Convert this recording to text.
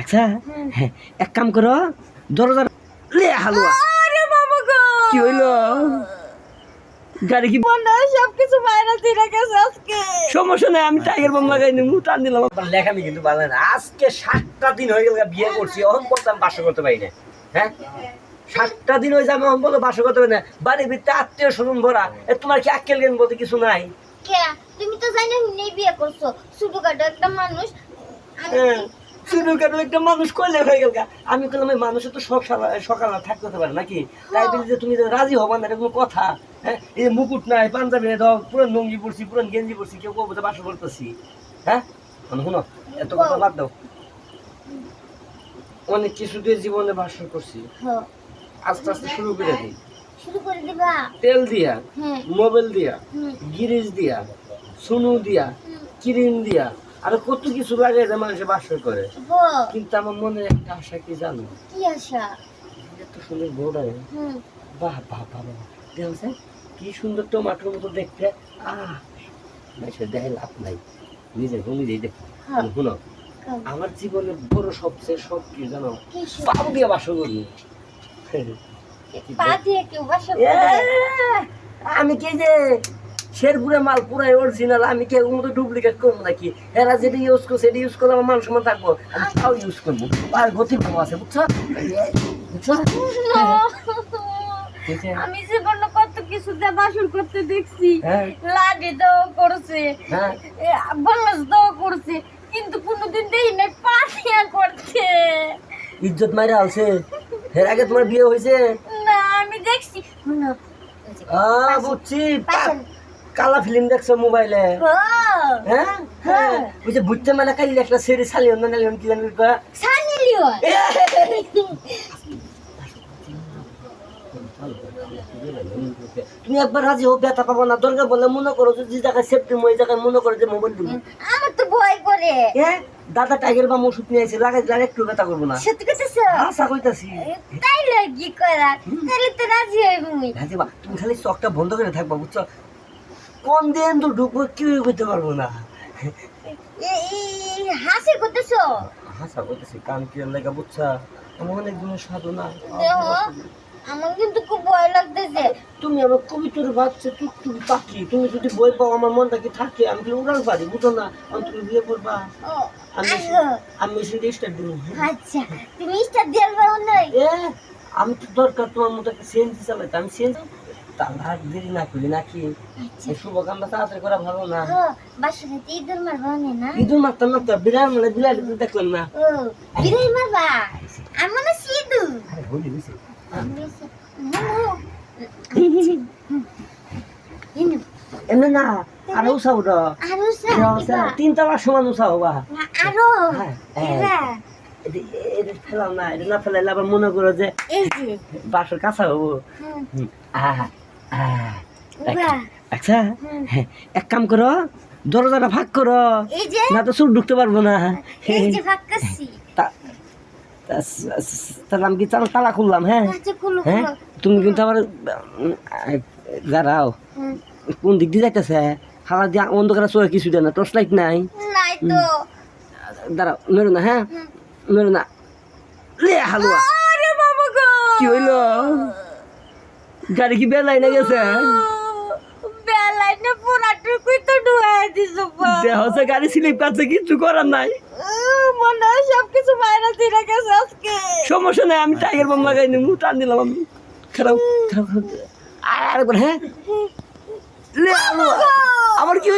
আচ্ছা হ্যাঁ, এক কাম করো দরজা লে হালুয়া। আরে বাবা গো! কি হইল? গাড়ি কি সবকিছু বাইরে দিয়ে গেছে আজকে। সমস্যা নাই আমি টাইগার বোম লাগাই নিমু টান দিলাম। লেখামি কিন্তু ভালো না। আজকে সাতটা দিন হয়ে গেল বিয়ে করছি অহন বলতে আমি বাসা করতে পারি না। হ্যাঁ? সাতটা দিন হয়ে যাবে অহন বলতে বাসা করতে পারি না। বাড়ির ভিতরে আত্মীয় স্বজন ভরা তোমার কি আক্কেল জ্ঞান বলতে কিছু নাই? কে তুমি তো জানো হুনেই বিয়ে করছ। ছোটখাটো একটা মানুষ হ্যাঁ একটা মানুষ করলে হয়ে গেল আমি বললাম এই মানুষের তো সকাল সকাল থাকতে হতে পারে নাকি? তাই বলি যে তুমি রাজি হবা না কোনো কথা। হ্যাঁ এই মুকুট নাই পাঞ্জাবি নাই ধর পুরো লুঙ্গি পড়ছি পুরো গেঞ্জি পড়ছি কেউ কবে বাসা করতেছি। হ্যাঁ মানে শুনো এত কথা বাদ দাও। অনেক কিছু দিয়ে জীবনে বাসর করছি। আস্তে আস্তে শুরু করে দিই। শুরু করে দিবা। তেল দিয়া হ্যাঁ। মোবাইল দিয়া গিরিজ দিয়া সুনু দিয়া। ক্রিম দিয়া আর কত কিছু লাগে যে মানুষে বাসর করে। কিন্তু আমার মনে একটা আশা কি জানো? কি আশা? এত সুন্দর হুম। বাহ বাহ বাহ দেখছে কি সুন্দর টমাটোর মতো দেখতে। আহ! দেখে লাভ নাই। নিজের বউ নিজেই দেখো। হ্যাঁ। শুনো আমার জীবনে বড় সবচেয়ে সব কি জানো? পাও দিয়ে বাসা এ, করে? আমি কি যে শেরপুরে মাল পুরাই অরিজিনাল আমি কি মতো ডুপ্লিকেট করব নাকি? এরা যেটা ইউজ করছে সেটা ইউজ করলে আমার মান সম্মান থাকব? আমি তাও ইউজ করব। আর গতি কম আছে বুঝছ? বুঝছ? আমি জীবনে কত কিছু দিয়ে বাসর করতে দেখছি। হ্যাঁ। লাডি করছে। হ্যাঁ। দাও করছে। কিন্তু কোনোদিন দেখি নাই পানিয়া করতে ইজ্জত মাইরা আছে এর আগে তোমার বিয়ে হয়েছে? দেখছি। বুঝছি। কালা ফিল্ম দেখছ মোবাইলে? ও, হ্যাঁ? হ্যাঁ ওই বুঝতে মানে কাইলে একটা সেরি সালিয়ন না নালিয়ন কি জানি কয় তুমি একবার রাজি হোক ব্যথা পাবো না। দরকার বলে মনে করো যে জায়গায় সেফটি ওই জায়গায় মনে করো যে মোবাইল দিবি করে হ্যাঁ দাদা টাইগার বা ওষুধ নিয়ে এসে লাগাই দিলে একটু ব্যথা করব না। সত্যি কথা আশা কইতাছি তাইলে কি করার তাহলে তো রাজি হই মুই রাজি বা তুমি খালি চকটা বন্ধ করে থাকবা বুঝছ? কোন দিন তো ঢুকবো কেউ করতে পারব না। এই হাসি করতেছো? আশা করতেছি কান কি লাগা বুঝছা? আমার অনেক দিনের সাধনা। দেখো আমার কিন্তু খুব ভয় লাগতেছে। তুমি আমার কবিতার বাচ্চা টুকটুকি পাখি তুমি যদি বই পাও আমার মনটা কি থাকে? আমি কি উড়াল পারি বুঝো না আমি তুমি বিয়ে করবা। আমি আচ্ছা। আমি সেটা স্টার্ট দিব আচ্ছা তুমি স্টার দিয়ে নাই এ আমি তো দরকার তোমার মতো একটা সিএনজি চালাইতে। আমি তাহলে আর দেরি না করি নাকি? এই শুভ কামটা তাড়াতাড়ি করা ভালো না। বাসাতে ঈদের মারবা না? ইঁদুর মারতাম না তো বিড়াল মানে বিড়াল দেখলাম না। বিরাই মারবা? আমার না সিধু আরে বলি বুঝছি এমনি না আরও উসাও র আরও সা তিনতলা সমান উসাও বা। আরও? হ্যাঁ, ফেলাও না এটা না ফেলাইলে আবার মনে করো যে বাসর কাঁচা হব। বাহ, আচ্ছা হ্যাঁ, এক কাম করো দরজাটা ভাগ করো। না তো চুর ঢুকতে পারব না। এই যে ভাগ করছি। তা- তা- স- স- তাহলে আমি কি? তালা তালা খুললাম হ্যাঁ। আচ্ছা হ্যাঁ। তুমি কিন্তু আবার দাঁড়াও কোন দিক দিয়ে যাইতেছে? হাওয়া দিয়ে অন্ধকারে চোখে কিছু দেয় না টর্চ লাইট নাই? দাঁড়াও মেরো না হ্যাঁ? মেরো না। লে হালুয়া। কি হইল? গাড়ি কি বেলাই না গেছে? গাড়ি স্লিপ কাছে কিছু করার নাই। উহ, মনে হয় সবকিছু বাইরে দিয়ে গেছে আজকে। সমস্যা নাই আমি টাইগার বোম লাগাই নিবো টান দিলাম আমি। খারাপ খারাপ খারাপ আরেকবার হ্যাঁ লে হালুয়া আমার কি